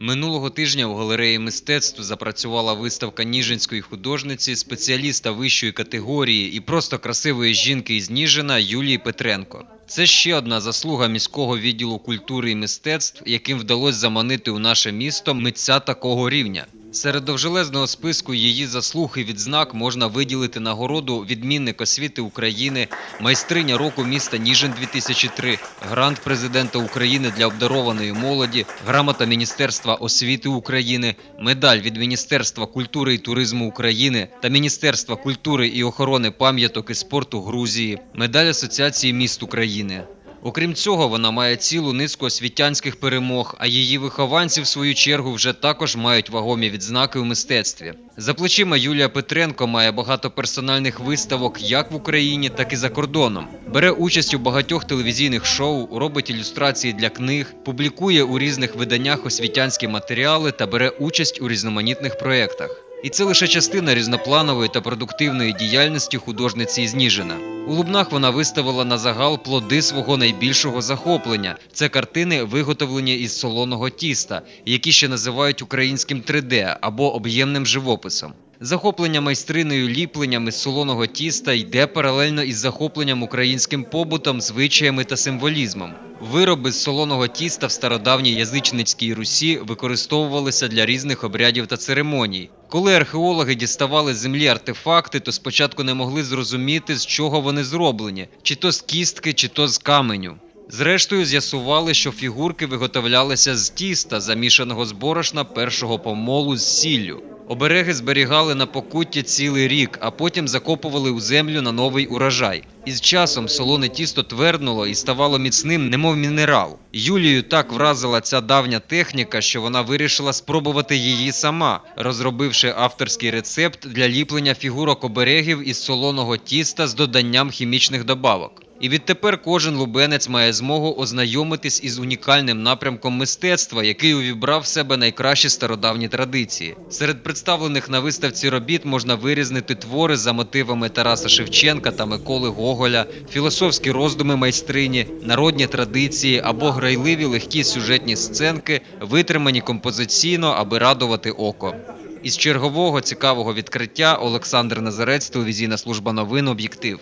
Минулого тижня у галереї мистецтв запрацювала виставка ніжинської художниці, спеціаліста вищої категорії і просто красивої жінки із Ніжина Юлії Петренко. Це ще одна заслуга міського відділу культури і мистецтв, яким вдалося заманити у наше місто митця такого рівня. Серед довжелезного списку її заслуг і відзнак можна виділити нагороду відмінник освіти України, майстриня року міста Ніжин 2003, грант президента України для обдарованої молоді, грамота Міністерства освіти України, медаль від Міністерства культури і туризму України та Міністерства культури і охорони пам'яток і спорту Грузії, медаль Асоціації міст України. Окрім цього, вона має цілу низку освітянських перемог, а її вихованці, в свою чергу, вже також мають вагомі відзнаки у мистецтві. За плечима Юлія Петренко має багато персональних виставок як в Україні, так і за кордоном. Бере участь у багатьох телевізійних шоу, робить ілюстрації для книг, публікує у різних виданнях освітянські матеріали та бере участь у різноманітних проєктах. І це лише частина різнопланової та продуктивної діяльності художниці Зніжина. У Лубнах вона виставила на загал плоди свого найбільшого захоплення. Це картини, виготовлені із солоного тіста, які ще називають українським 3D або об'ємним живописом. Захоплення майстриною ліпленням із солоного тіста йде паралельно із захопленням українським побутом, звичаями та символізмом. Вироби з солоного тіста в стародавній язичницькій Русі використовувалися для різних обрядів та церемоній. Коли археологи діставали з землі артефакти, то спочатку не могли зрозуміти, з чого вони зроблені, чи то з кістки, чи то з каменю. Зрештою, з'ясували, що фігурки виготовлялися з тіста, замішаного з борошна першого помолу з сіллю. Обереги зберігали на покутті цілий рік, а потім закопували у землю на новий урожай. Із часом солоне тісто тверднуло і ставало міцним, немов мінерал. Юлію так вразила ця давня техніка, що вона вирішила спробувати її сама, розробивши авторський рецепт для ліплення фігурок оберегів із солоного тіста з доданням хімічних добавок. І відтепер кожен лубенець має змогу ознайомитись із унікальним напрямком мистецтва, який увібрав в себе найкращі стародавні традиції. Серед представлених на виставці робіт можна вирізнити твори за мотивами Тараса Шевченка та Миколи Гоголя, філософські роздуми майстрині, народні традиції або грайливі легкі сюжетні сценки, витримані композиційно, аби радувати око. Із чергового цікавого відкриття Олександр Назарець, телевізійна служба новин Об'єктив.